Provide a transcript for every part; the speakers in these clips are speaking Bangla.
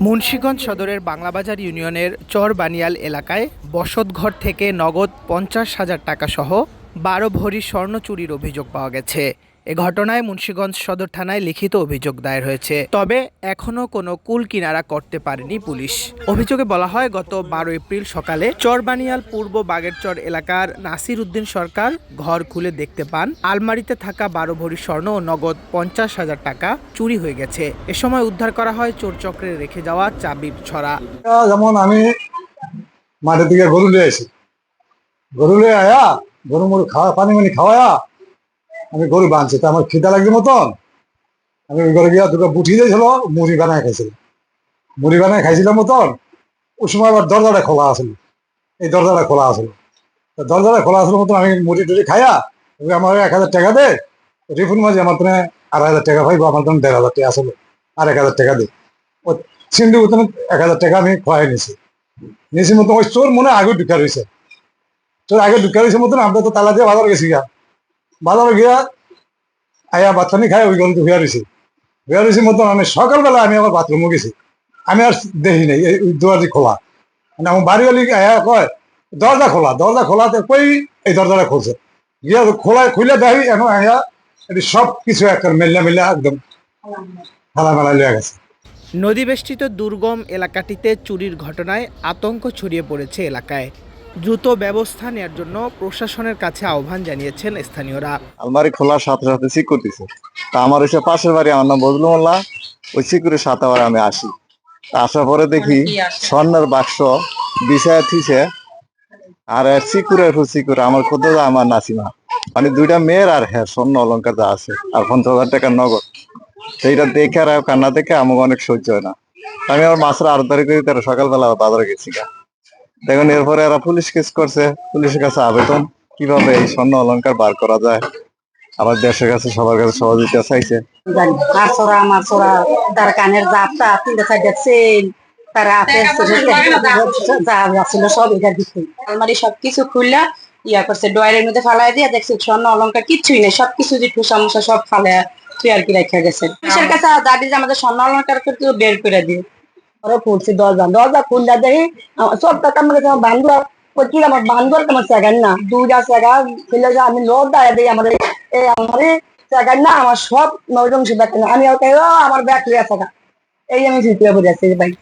মুন্সীগঞ্জ সদরের বাংলাবাজার ইউনিয়নের চর বানিয়াল এলাকায় বসতঘর থেকে নগদ পঞ্চাশ হাজার টাকা সহ বারো ভরি স্বর্ণ চুরির অভিযোগ পাওয়া গেছে। এ ঘটনায় মুন্সীগঞ্জ সদর থানায় লিখিত অভিযোগ দায়ের হয়েছে। তবে এখনও কোনো কুল কিনারা করতে পারেনি পুলিশ। অভিযোগে বলা হয়, গত বারো এপ্রিল সকালে চরবানিয়াল পূর্ব বাগেরচর এলাকার নাসির উদ্দিন সরকার ঘর খুলে দেখতে পান। আলমারিতে থাকা বারো ভরি স্বর্ণ ও নগদ পঞ্চাশ হাজার টাকা চুরি হয়ে গেছে। এ সময় উদ্ধার করা হয় চোর চক্রে রেখে যাওয়া চাবির ছড়া। যেমন আমি মাঠের দিকে গরু লিয়ে আসি গরু লিয়ে আয়া গরু মরু খাওয়া, পানি মানি খাওয়া, আমি গরু বাঁধছি তা আমার খিদা লাগছে মতন। আমি ওই ঘরে গিয়া দুটো বুঠি দিয়েছিল, মুড়ি বানায় খাইছিল। মুড়ি বানায় খাইছিলাম মতন ওই সময় আবার দরজাটা খোলা আছিল। এই দরজাটা খোলা আছিল। তা দরজাটা খোলা আছিল মতন আমি মুড়ি টুড়ি খাইয়া ওই আমার এক হাজার টাকা দে, রিফুন মাঝে আমার তো আড়াই হাজার টাকা পাইবো, আমার তো দেড় হাজার টাকা আসলো আর এক হাজার টাকা দে। ও সিন্ধু মতন এক হাজার টাকা আমি খোয়াই নিছি। নিছি মতন ওই চোর মনে আগে ঢুকা রয়েছে চোর আগে ঢুকা রয়েছে মতন, আমরা তো তালা দিয়ে বাজার গেছি গা। বাজারে গিয়া আয়া বাচ্চানি খাই ওই গন্ধ হইয়া রয়েছি। হইয়া রয়েছি মতন আমি সকালবেলা আমি আমার বাথরুমও গেছি। আমি আর দেখি নাই, এই ওই দুয়ারি খোলা। মানে আমার বাড়ি বাড়িওয়ালি আয়া কয়, দরজা খোলা, দরজা খোলাতে কই এই দরজাটা খুলছে? গিয়া খোলা খুলে দেখি, এখন আয়া এটি সব কিছু একটা মেলা মেলা একদম খেলা মেলা লিয়া গেছে। নদীবেষ্টিত দুর্গম এলাকাটিতে চুরির ঘটনায় আতঙ্ক ছড়িয়ে পড়েছে এলাকায়। দ্রুত ব্যবস্থা নেওয়ার জন্য প্রশাসনের কাছে আহ্বান জানিয়েছেন স্থানীয়রা। আলমারি খোলার সাথে সাথে সিকিউর দিছে। তা আমার এসে পাশের বাড়ি, আমার নাম বজলু মোল্লা ওই সিকিউরের সাথে আবার আমি আসি। আসার পরে দেখি স্বর্ণের বাক্স বিছায় থিছে আর সিকুরের সিকুর আমার কত আমার নাসিমা। মানে দুইটা মেয়ের আর হ্যাঁ স্বর্ণ অলঙ্কার যা আছে। আর পঞ্চাশ হাজার টাকার নগদ। সেইটা দেখে আর কান্না দেখে আমাকে অনেক সহ্য হয় না। আমি আমার মাছের আড়দারি করি তারা, সকালবেলা বাজারে গেছি গা। দেখুন এরপরে এরা পুলিশ কেস করছে। পুলিশের কাছে আবেদন। কীভাবে এই স্বর্ণ অলংকার বার করা যায়? আবার দেশের কাছে সবার কাছে সহযোগিতা চাইছে। তার কানের জাপটা তিনটা চারটা চেন তার ছিল সব এটা দিচ্ছে। আলমারি সবকিছু খুললা ইয়া করছে ডয়ারের মধ্যে ফালাই দিয়ে দেখছে স্বর্ণ অলঙ্কার কিচ্ছুই নেই। সবকিছু যে ঠুসা মুসা সব ফালে তুই আর কি রেখে গেছে। কাছে দাদি আমাদের স্বর্ণ অলঙ্কার করতে বের করে দিয়ে খুলছে দরজা। দরজা খুললা দেখি আমার আমার সেকেন্ড না? দুইটা জায়গা খুলে যে, আমি লোক দিই আমার এই আমার না, আমার সব ব্যাগ আমি ওকে আমার ব্যাগ লিয়ে থাকা এই আমি বুঝে আছি, ভাই।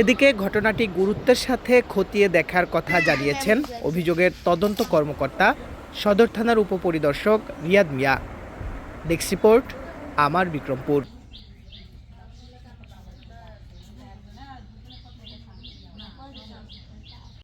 এদিকে ঘটনাটি গুরুত্বের সাথে খতিয়ে দেখার কথা জানিয়েছেন অভিযোগের তদন্ত কর্মকর্তা, সদর থানার উপপরিদর্শক রিয়াদ মিয়া। ডেস্ক রিপোর্ট, আমার বিক্রমপুর।